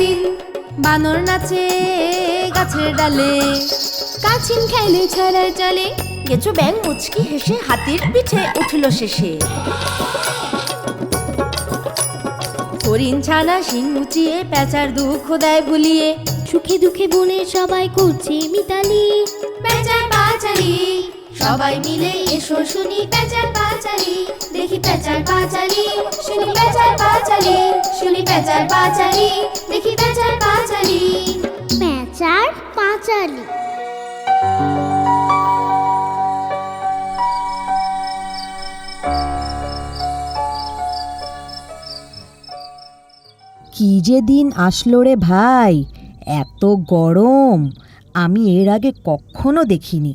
দিন বানর নাচে গাছের ডালে। কাছিম খেলে ছাড়ার চালে কেঁচো ব্যাং মুচকি হেসে হাতির পিঠে উঠল শেষে। হরিণ ছানা শিং মুচিয়ে পেঁচার দুঃখ দেয় ভুলিয়ে। সুখে দুঃখে বনের সবাই করছে মিতালি। পেঁচার পাচালি, সবাই মিলে এসো শুনি পেঁচার দেখি পেঁচার পাচালি, শুনি পেঁচার শুনি পেঁচার পাচালি দেখি পেঁচার পাঁচালি কি যে দিন আসলো রে ভাই এত গরম আমি এর আগে কখনো দেখিনি।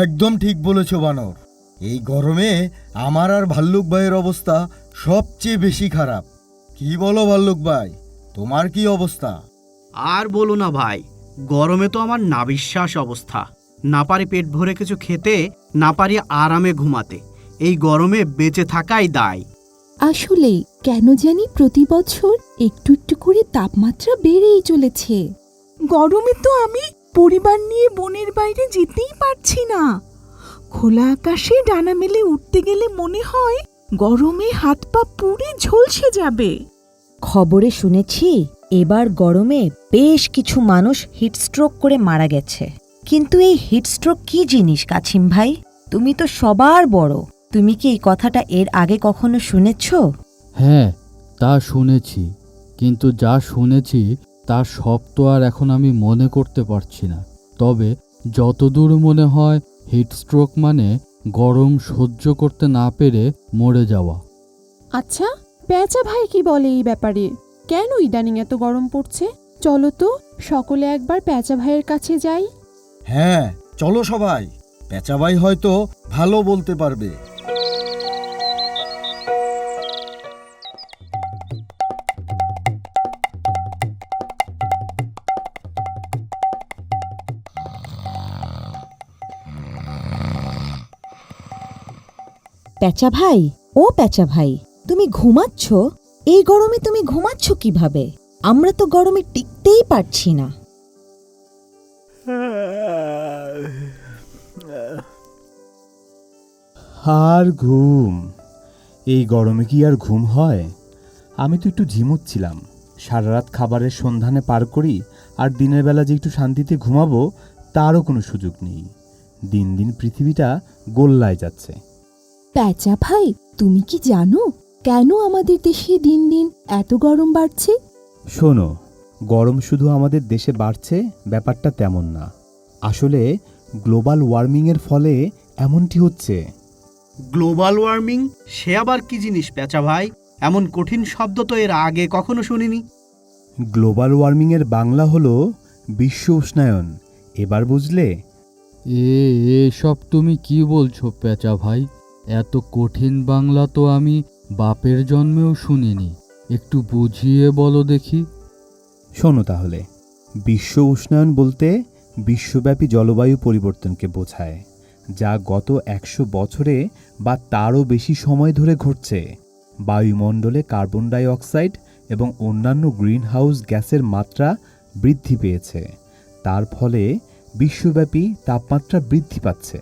একদম ঠিক বলেছ বানর। এই গরমে আমার আর ভাল্লুক ভাইয়ের অবস্থা সবচেয়ে বেশি খারাপ। কি বলো ভাল্লুক ভাই তোমার কি অবস্থা? আর বলো না ভাই গরমে তো আমার নাবিশ্বাস অবস্থা। না পারি পেট ভরে কিছু খেতে না পারি আরামে ঘুমাতে। এই গরমে বেঁচে থাকাই দায়। আসলে কেন জানি প্রতি বছর একটু একটু করে তাপমাত্রা বেড়েই চলেছে। গরমে তো আমি পরিবার নিয়ে বনের বাইরে যেতেই পারছি না। খোলা আকাশে ডানা মেলে উঠতে গেলে মনে হয় গরমে হাত পা পুড়ে ঝলসে যাবে। খবরে শুনেছি এবার গরমে বেশ কিছু মানুষ হিটস্ট্রোক করে মারা গেছে। কিন্তু এই হিটস্ট্রোক কি জিনিস কাছিম ভাই? তুমি তো সবার বড়। তুমি কি এই কথাটা এর আগে কখনো শুনেছ? হ্যাঁ তা শুনেছি। কিন্তু যা শুনেছি তার সব তো আর এখন আমি মনে করতে পারছি না। তবে যতদূর মনে হয় হিটস্ট্রোক মানে গরম সহ্য করতে না পেরে মরে যাওয়া। আচ্ছা পেঁচা ভাই কি বলে এই ব্যাপারে? কেন ইদানিং এত গরম পড়ছে? চলো তো সকলে একবার পেঁচা ভাইয়ের কাছে যাই। হ্যাঁ চলো সবাই। পেঁচাবাই হয়তো ভালো বলতে পারবে। প্যাচা ভাই ও প্যাচা ভাই তুমি ঘুমাচ্ছ? এই গরমে তুমি ঘুমাচ্ছ কীভাবে? আমরা তো গরমে টিকতেই পারছি না। আর ঘুম। এই গরমে কি আর ঘুম হয়? আমি তো একটু ঝিমুচ্ছিলাম সারা রাত খাবারের সন্ধানে পার করি আর দিনের বেলা যে একটু শান্তিতে ঘুমাবো তারও কোনো সুযোগ নেই। দিন দিন পৃথিবীটা গোল্লায় যাচ্ছে। প্যাচা ভাই তুমি কি জানো? কেন আমাদের দেশে দিন দিন এত গরম বাড়ছে? শোনো গরম শুধু আমাদের দেশে বাড়ছে ব্যাপারটা তেমন না। আসলে গ্লোবাল ওয়ার্মিংয়ের ফলে এমনটি হচ্ছে। Global warming? সে আবার কি জিনিস পেঁচা ভাই? এমন কঠিন শব্দ তো এর আগে কখনো শুনিনি। গ্লোবাল ওয়ার্মিংয়ের বাংলা হলো বিশ্ব উষ্ণায়ন। এবার বুঝলে? এ এসব তুমি কি বলছো পেঁচা ভাই? এত কঠিন বাংলা তো আমি বাপের জন্মেও শুনিনি। একটু বুঝিয়ে বলো দেখি। শোনো তাহলে। বিশ্ব উষ্ণায়ন বলতে বিশ্বব্যাপী জলবায়ু পরিবর্তনকে বোঝায় যা গত একশো বছরে বা তারও বেশি সময় ধরে ঘটছে। বায়ুমণ্ডলে কার্বন ডাই অক্সাইড এবং অন্যান্য গ্রিনহাউস গ্যাসের মাত্রা বৃদ্ধি পেয়েছে। তার ফলে বিশ্বব্যাপী তাপমাত্রা বৃদ্ধি পাচ্ছে।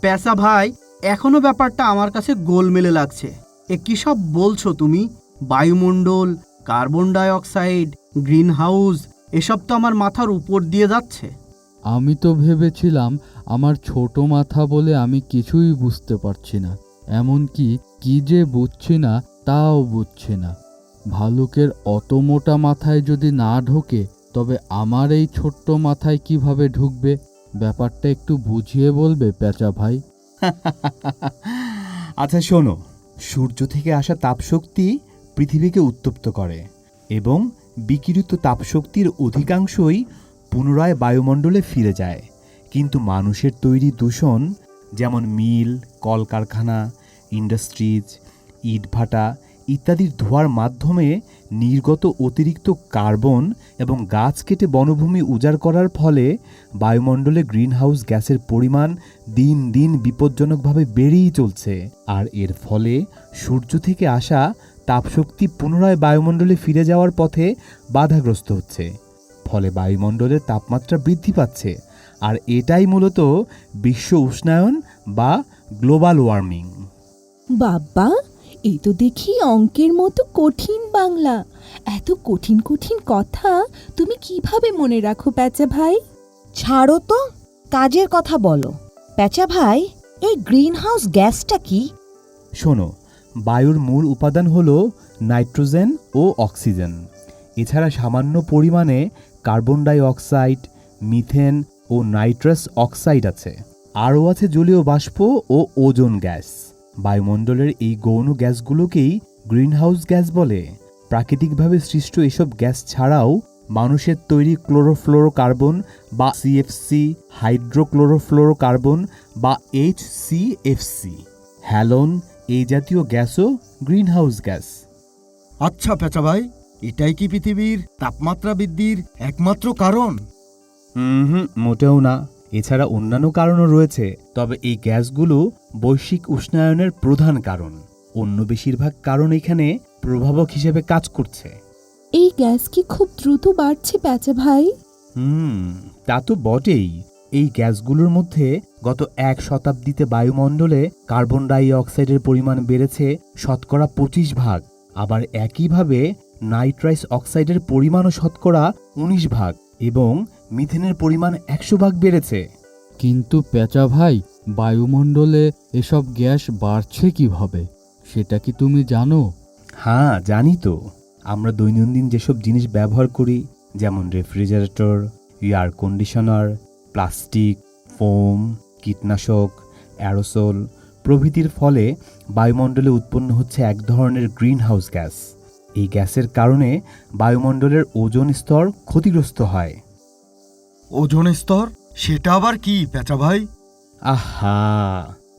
পেঁচা ভাই এখনও ব্যাপারটা আমার কাছে গোলমেলে লাগছে। এ কী সব বলছো তুমি? বায়ুমণ্ডল, carbon dioxide greenhouse এসব তো আমার মাথার উপর দিয়ে যাচ্ছে। আমি তো ভেবেছিলাম আমার ছোট মাথা বলে আমি কিছুই বুঝতে পারছি না। এমনকি কি যে বুঝছি না, তাও বুঝছি না। ভালুকের অত মোটা মাথায় যদি না ঢোকে, তবে আমার এই ছোট্ট মাথায় কীভাবে ঢুকবে? ব্যাপারটা একটু বুঝিয়ে বলবে পেঁচা ভাই। আচ্ছা শোনো। সূর্য থেকে আসা তাপশক্তি পৃথিবীকে উত্তপ্ত করে এবং বিকিরিত তাপশক্তির অধিকাংশই পুনরায় বায়ুমণ্ডলে ফিরে যায়। কিন্তু মানুষের তৈরি দূষণ, যেমন মিল, কলকারখানা, ইন্ডাস্ট্রিজ, ইটভাটা ইত্যাদির ধোঁয়ার মাধ্যমে নির্গত অতিরিক্ত কার্বন এবং গাছ কেটে বনভূমি উজাড় করার ফলে বায়ুমণ্ডলে গ্রিনহাউস গ্যাসের পরিমাণ দিন দিন বিপজ্জনকভাবে বেড়েই চলছে। আর এর ফলে সূর্য থেকে আসা তাপশক্তি পুনরায় বায়ুমণ্ডলে ফিরে যাওয়ার পথে বাধাগ্রস্ত হচ্ছে। ফলে বায়ুমণ্ডলের তাপমাত্রা বৃদ্ধি পাচ্ছে। আর এটাই মূলত বিশ্ব উষ্ণায়ন বা গ্লোবাল ওয়ার্মিং। বাবা! এই তো দেখি অঙ্কের মতো কঠিন বাংলা। এত কঠিন কঠিন কথা তুমি কীভাবে মনে রাখো প্যাচা ভাই? ছাড়ো তো কাজের কথা বলো। প্যাচা ভাই এই গ্রিনহাউস গ্যাসটা কি? শোনো বায়ুর মূল উপাদান হল নাইট্রোজেন ও অক্সিজেন। এছাড়া সামান্য পরিমাণে কার্বন ডাই অক্সাইড মিথেন ও নাইট্রাস অক্সাইড আছে। আরও আছে জলীয় বাষ্প ও ওজোন গ্যাস। বায়ুমণ্ডলের এই গৌণ গ্যাসগুলোকেই গ্রিনহাউস গ্যাস বলে। প্রাকৃতিকভাবে সৃষ্ট এসব গ্যাস ছাড়াও মানুষের তৈরি ক্লোরোফ্লোরোকার্বন বা সিএফসি হাইড্রোক্লোরোফ্লোরোকার্বন বা এইচ এইচসিএফসি হ্যালোন এই জাতীয় গ্যাসও গ্রিনহাউস গ্যাস। আচ্ছা পেঁচা ভাই এটাই কি পৃথিবীর তাপমাত্রা বৃদ্ধির একমাত্র কারণ? হুম মোটেও না। এছাড়া অন্যান্য কারণও রয়েছে তবে এই গ্যাসগুলো বৈশ্বিক উষ্ণায়নের প্রধান কারণ। অন্য বেশিরভাগ কারণ এখানে প্রভাবক হিসেবে কাজ করছে। এই গ্যাস কি খুব দ্রুত বাড়ছে প্যাচা ভাই? হুম তা তো বটেই। এই গ্যাসগুলোর মধ্যে গত এক শতাব্দীতে বায়ুমণ্ডলে কার্বন ডাই অক্সাইডের পরিমাণ বেড়েছে শতকরা পঁচিশ ভাগ আবার একইভাবে নাইট্রাইস অক্সাইডের পরিমাণও শতকরা উনিশ ভাগ এবং মিথেনের পরিমাণ একশো ভাগ বেড়েছে। কিন্তু পেঁচা ভাই বায়ুমণ্ডলে এসব গ্যাস বাড়ছে কীভাবে? সেটা কি তুমি জানো? হ্যাঁ জানি তো। আমরা দৈনন্দিন যেসব জিনিস ব্যবহার করি যেমন refrigerator air conditioner plastic foam কীটনাশক অ্যারোসোল প্রভৃতির ফলে বায়ুমণ্ডলে উৎপন্ন হচ্ছে এক ধরনের গ্রিনহাউস গ্যাস। এই গ্যাসের কারণে বায়ুমণ্ডলের ওজন স্তর ক্ষতিগ্রস্ত হয়। ওজন স্তর? সেটা আবার কি, পেঁচা ভাই? আহা,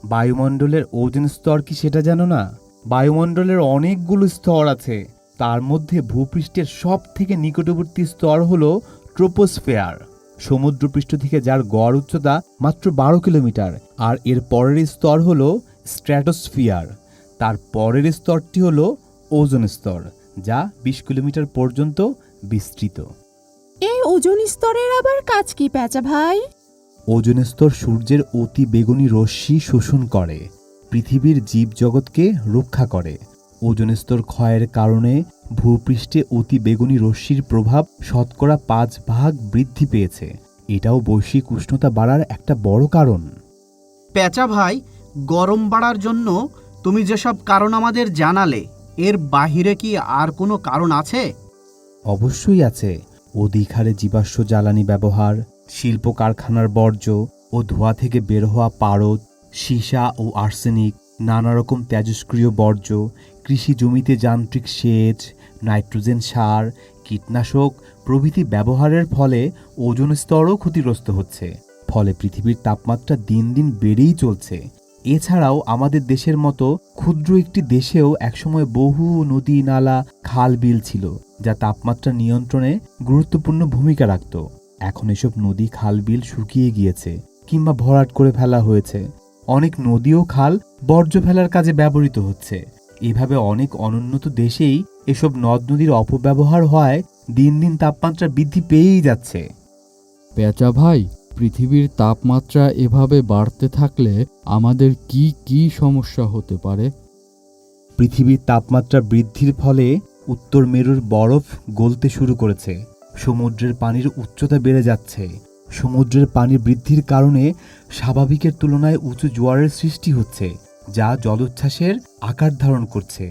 বায়ুমণ্ডলের ওজন স্তর কি সেটা জানো না? বায়ুমণ্ডলের অনেকগুলো স্তর আছে। তার মধ্যে ভূপৃষ্ঠের সব থেকে নিকটবর্তী স্তর হল ট্রোপোস্ফেয়ার। সমুদ্রপৃষ্ঠ থেকে যার গড় উচ্চতা মাত্র বারো কিলোমিটার, আর এর পরের স্তর হল স্ট্র্যাটোস্ফিয়ার। তার পরের স্তরটি হল ওজোন স্তর, যা বিশ কিলোমিটার পর্যন্ত বিস্তৃত। ওজন স্তরের আবার কাজ কি প্যাচা ভাই? ওজোন স্তর সূর্যের অতি বেগুনি রশ্মি শোষণ করে পৃথিবীর জীবজগৎকে রক্ষা করে। ওজোন স্তর ক্ষয়ের কারণে ভূপৃষ্ঠে অতি বেগুনি রশ্মির প্রভাব শতকরা পাঁচ ভাগ বৃদ্ধি পেয়েছে। এটাও বৈশ্বিক উষ্ণতা বাড়ার একটা বড় কারণ। প্যাচা ভাই গরম বাড়ার জন্য তুমি যেসব কারণ আমাদের জানালে এর বাহিরে কি আর কোনো কারণ আছে? অবশ্যই আছে। অধিক হারে জীবাশ্ম জ্বালানি ব্যবহার, শিল্প কারখানার বর্জ্য ও ধোঁয়া থেকে বের হওয়া পারদ, সীসা ও আর্সেনিক, নানা রকম তেজস্ক্রিয় বর্জ্য, কৃষি জমিতে যান্ত্রিক সেচ, নাইট্রোজেন সার, কীটনাশক প্রভৃতি ব্যবহারের ফলে ওজন স্তরও ক্ষতিগ্রস্ত হচ্ছে। ফলে পৃথিবীর তাপমাত্রা দিন দিন বেড়েই চলছে। এছাড়াও আমাদের দেশের মতো ক্ষুদ্র একটি দেশেও একসময় বহু নদী, নালা, খাল বিল ছিল। যা তাপমাত্রা নিয়ন্ত্রণে গুরুত্বপূর্ণ ভূমিকা রাখত। এখন এসব নদী খাল বিল শুকিয়ে গিয়েছে কিংবা ভরাট করে ফেলা হয়েছে। অনেক নদী ও খাল বর্জ্য ফেলার কাজে ব্যবহৃত হচ্ছে। এভাবে অনেক অনুন্নত দেশেই এসব নদ নদীর অপব্যবহার হওয়ায় দিন দিন তাপমাত্রা বৃদ্ধি পেয়েই যাচ্ছে। পেঁচা ভাই পৃথিবীর তাপমাত্রা এভাবে বাড়তে থাকলে আমাদের কি কি সমস্যা হতে পারে? পৃথিবীর তাপমাত্রা বৃদ্ধির ফলে উত্তর মেরুর বরফ গলতে শুরু করেছে। সমুদ্রের পানির উচ্চতা বেড়ে যাচ্ছে। সমুদ্রের পানি বৃদ্ধির কারণে স্বাভাবিকের তুলনায় উঁচু জোয়ারের সৃষ্টি হচ্ছে, যা জলোচ্ছ্বাসের আকার ধারণ করছে।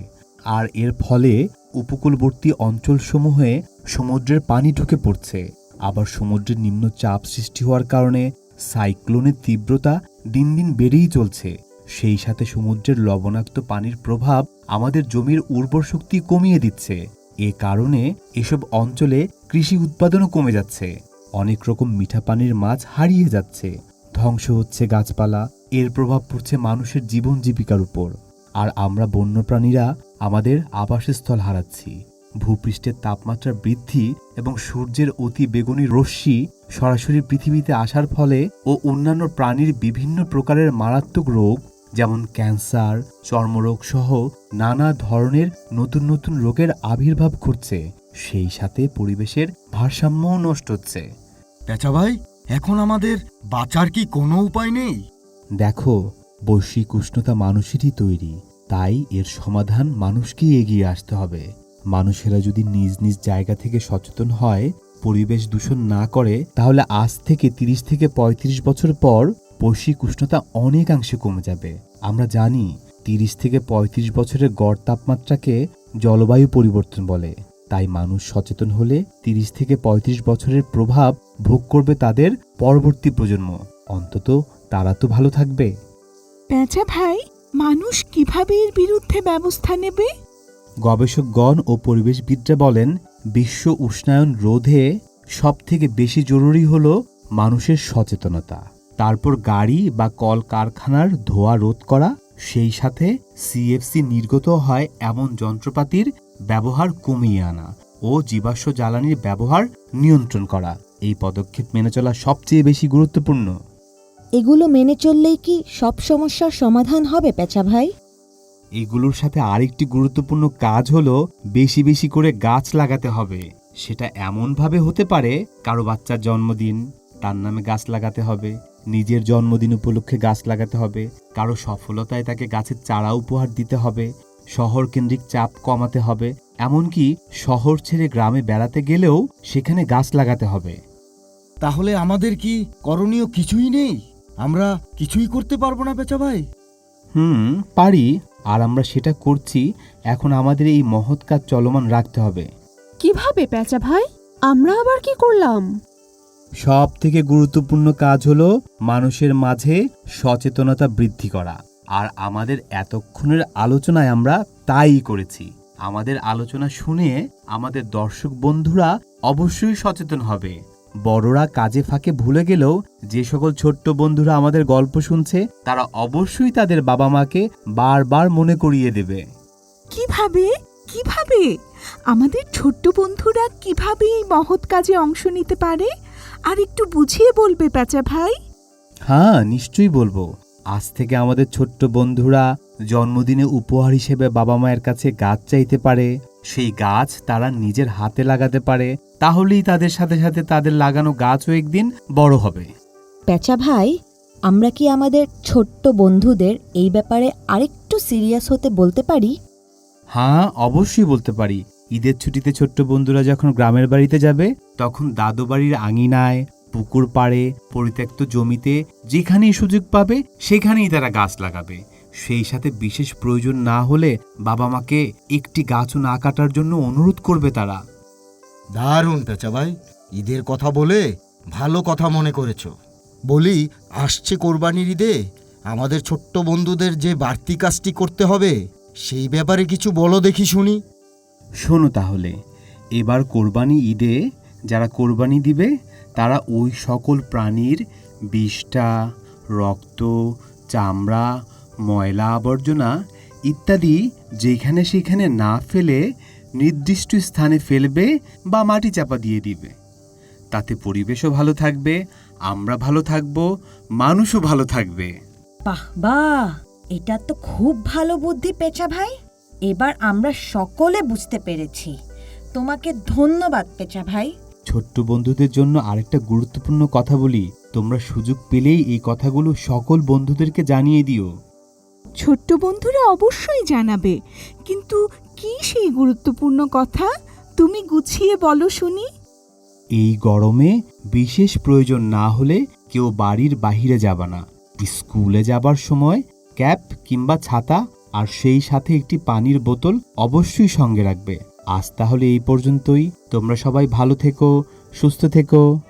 আর এর ফলে উপকূলবর্তী অঞ্চলসমূহে সমুদ্রের পানি ঢুকে পড়ছে। আবার সমুদ্রের নিম্নচাপ সৃষ্টি হওয়ার কারণে সাইক্লোনের তীব্রতা দিন দিন বেড়েই চলছে। সেই সাথে সমুদ্রের লবণাক্ত পানির প্রভাব আমাদের জমির উর্বর শক্তি কমিয়ে দিচ্ছে। এ কারণে এসব অঞ্চলে কৃষি উৎপাদনও কমে যাচ্ছে। অনেক রকম মিঠা পানির মাছ হারিয়ে যাচ্ছে। ধ্বংস হচ্ছে গাছপালা, এর প্রভাব পড়ছে মানুষের জীবন জীবিকার উপর। আর আমরা বন্যপ্রাণীরা আমাদের আবাসস্থল হারাচ্ছি। ভূপৃষ্ঠের তাপমাত্রা বৃদ্ধি এবং সূর্যের অতি বেগুনি রশ্মি সরাসরি পৃথিবীতে আসার ফলে ও অন্যান্য প্রাণীর বিভিন্ন প্রকারের মারাত্মক রোগ যেমন ক্যান্সার চর্মরোগ সহ নানা ধরনের নতুন নতুন রোগের আবির্ভাব ঘটছে। সেই সাথে পরিবেশের ভারসাম্যও নষ্ট হচ্ছে। পেঁচা ভাই এখন আমাদের বাঁচার কি কোনো উপায় নেই? দেখো বৈশ্বিক উষ্ণতা মানুষেরই তৈরি তাই এর সমাধান মানুষকেই এগিয়ে আসতে হবে। মানুষেরা যদি নিজ নিজ জায়গা থেকে সচেতন হয় পরিবেশ দূষণ না করে তাহলে আজ থেকে তিরিশ থেকে ৩৫ বছর পর বৈশ্বিক উষ্ণতা অনেকাংশে কমে যাবে। আমরা জানি তিরিশ থেকে ৩৫ বছরের গড় তাপমাত্রাকে জলবায়ু পরিবর্তন বলে। তাই মানুষ সচেতন হলে তিরিশ থেকে ৩৫ বছরের প্রভাব ভোগ করবে তাদের পরবর্তী প্রজন্ম। অন্তত তারা তো ভালো থাকবে। পেঁচা ভাই মানুষ কীভাবে এর বিরুদ্ধে ব্যবস্থা নেবে? গবেষকগণ ও পরিবেশবিদরা বলেন বিশ্ব উষ্ণায়ন রোধে সবথেকে বেশি জরুরি হল মানুষের সচেতনতা। তারপর গাড়ি বা কল কারখানার ধোঁয়া রোধ করা সেই সাথে সিএফসি নির্গত হয় এমন যন্ত্রপাতির ব্যবহার কমিয়ে আনা ও জীবাশ্ম জ্বালানির ব্যবহার নিয়ন্ত্রণ করা। এই পদক্ষেপ মেনে চলা সবচেয়ে বেশি গুরুত্বপূর্ণ। এগুলো মেনে চললেই কি সব সমস্যার সমাধান হবে পেঁচা ভাই? এগুলোর সাথে আরেকটি গুরুত্বপূর্ণ কাজ হলো বেশি বেশি করে গাছ লাগাতে হবে। সেটা এমনভাবে হতে পারে কারও বাচ্চার জন্মদিন তার নামে গাছ লাগাতে হবে নিজের জন্মদিন উপলক্ষে গাছ লাগাতে হবে কারও সফলতায় তাকে গাছের চারা উপহার দিতে হবে শহর কেন্দ্রিক চাপ কমাতে হবে এমনকি শহর ছেড়ে গ্রামে বেড়াতে গেলেও সেখানে গাছ লাগাতে হবে। তাহলে আমাদের কি করণীয় কিছুই নেই? আমরা কিছুই করতে পারব না পেঁচা ভাই। হুম পারি আর আমরা সেটা করছি এখন আমাদের এই মহৎ কাজ চলমান রাখতে হবে। কীভাবে পেঁচা ভাই? আমরা আবার কি করলাম? সব থেকে গুরুত্বপূর্ণ কাজ হলো মানুষের মাঝে সচেতনতা বৃদ্ধি করা। আর আমাদের এতক্ষণের আলোচনায় আমরা তাই করেছি। আমাদের আলোচনা শুনে আমাদের দর্শক বন্ধুরা অবশ্যই সচেতন হবে। বড়রা কাজে ফাঁকে ভুলে গেলেও যে সকল ছোট্ট বন্ধুরা আমাদের গল্প শুনছে, তারা অবশ্যই তাদের বাবা মাকে বারবার মনে করিয়ে দেবে। কীভাবে? কীভাবে? আমাদের ছোট্ট বন্ধুরা কীভাবে এই মহৎ কাজে অংশ নিতে পারে? আর একটু বুঝিয়ে বলবে পেঁচা ভাই। হ্যাঁ নিশ্চয়ই বলব। আজ থেকে আমাদের ছোট্ট বন্ধুরা জন্মদিনে উপহার হিসেবে বাবা মায়ের কাছে গাছ চাইতে পারে। সেই গাছ তারা নিজের হাতে লাগাতে পারে। তাহলেই তাদের সাথে সাথে তাদের লাগানো গাছও একদিন বড় হবে। পেঁচা ভাই আমরা কি আমাদের ছোট্ট বন্ধুদের এই ব্যাপারে আরেকটু সিরিয়াস হতে বলতে পারি? হ্যাঁ অবশ্যই বলতে পারি। ঈদের ছুটিতে ছোট্ট বন্ধুরা যখন গ্রামের বাড়িতে যাবে, তখন দাদু বাড়ির আঙিনায়, পুকুর পাড়ে, পরিত্যক্ত জমিতে যেখানেই সুযোগ পাবে, সেখানেই তারা গাছ লাগাবে। সেই সাথে বিশেষ প্রয়োজন না হলে বাবা মাকে একটি গাছও না কাটার জন্য অনুরোধ করবে তারা। দারুণ পেঁচা ভাই, ঈদের কথা বলে ভালো কথা মনে করেছ। বলি, আসছে কোরবানির ঈদে, আমাদের ছোট্ট বন্ধুদের যে বাড়তি কাজটি করতে হবে, সেই ব্যাপারে কিছু বলো দেখি শুনি। শোনো তাহলে, এবার কোরবানি ঈদে যারা কোরবানি দিবে, তারা ওই সকল প্রাণীর বিষ্ঠা রক্ত, চামড়া, ময়লা আবর্জনা ইত্যাদি যেখানে সেখানে না ফেলে নির্দিষ্ট স্থানে ফেলবে বা মাটি চাপা দিয়ে দিবে। তাতে পরিবেশও ভালো থাকবে, আমরা ভালো থাকব, মানুষও ভালো থাকবে। বাহ বাহ! এটা তো খুব ভালো বুদ্ধি পেঁচা ভাই। এবার আমরা সকলে বুঝতে পেরেছি। তোমাকে ধন্যবাদ পেঁচা ভাই। ছোট্ট বন্ধুদের জন্য আরেকটা গুরুত্বপূর্ণ কথা বলি। তোমরা সুযোগ পেলেই এই কথাগুলো সকল বন্ধুদেরকে জানিয়ে দিও। ছোট্ট বন্ধুরা অবশ্যই জানাবে। কিন্তু কি সেই গুরুত্বপূর্ণ কথা? তুমি গুছিয়ে বলো শুনি। এই গরমে বিশেষ প্রয়োজন না হলে কেউ বাড়ির বাহিরে যাবে না। স্কুলে যাবার সময় ক্যাপ কিংবা ছাতা আর সেই সাথে একটি পানির বোতল অবশ্যই সঙ্গে রাখবে। আজ তাহলে এই পর্যন্তই। তোমরা সবাই ভালো থেকো, সুস্থ থেকো।